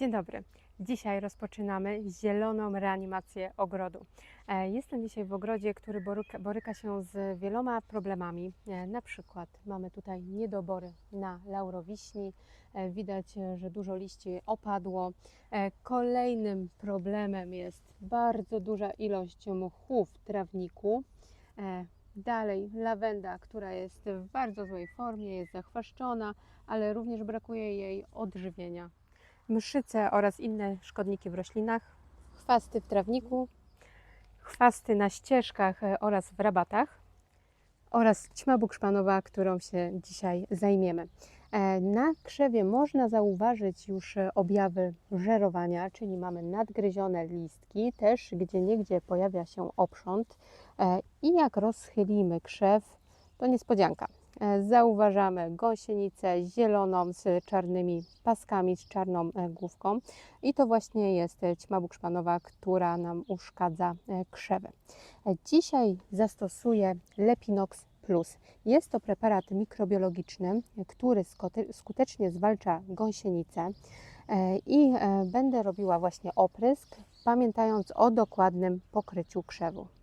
Dzień dobry. Dzisiaj rozpoczynamy zieloną reanimację ogrodu. E, Jestem dzisiaj w ogrodzie, który boryka, boryka się z wieloma problemami. E, Na przykład mamy tutaj niedobory na laurowiśni. E, Widać, że dużo liści opadło. Kolejnym problemem jest bardzo duża ilość mchu w trawniku. Dalej lawenda, która jest w bardzo złej formie, jest zachwaszczona, ale również brakuje jej odżywienia mszyce oraz inne szkodniki w roślinach, chwasty w trawniku, chwasty na ścieżkach e, oraz w rabatach oraz ćma bukszpanowa, którą się dzisiaj zajmiemy. E, Na krzewie można zauważyć już e, objawy żerowania, czyli mamy nadgryzione listki, też gdzie niegdzie pojawia się oprząd E, i jak rozchylimy krzew, to niespodzianka. E, Zauważamy gąsienicę zieloną z czarnymi paskami, z czarną e, główką i to właśnie jest ćma bukszpanowa, która nam uszkadza e, krzewy. Dzisiaj zastosuję Lepinox Plus. Jest to preparat mikrobiologiczny, który skutecznie zwalcza gąsienicę i będę robiła właśnie oprysk, pamiętając o dokładnym pokryciu krzewu.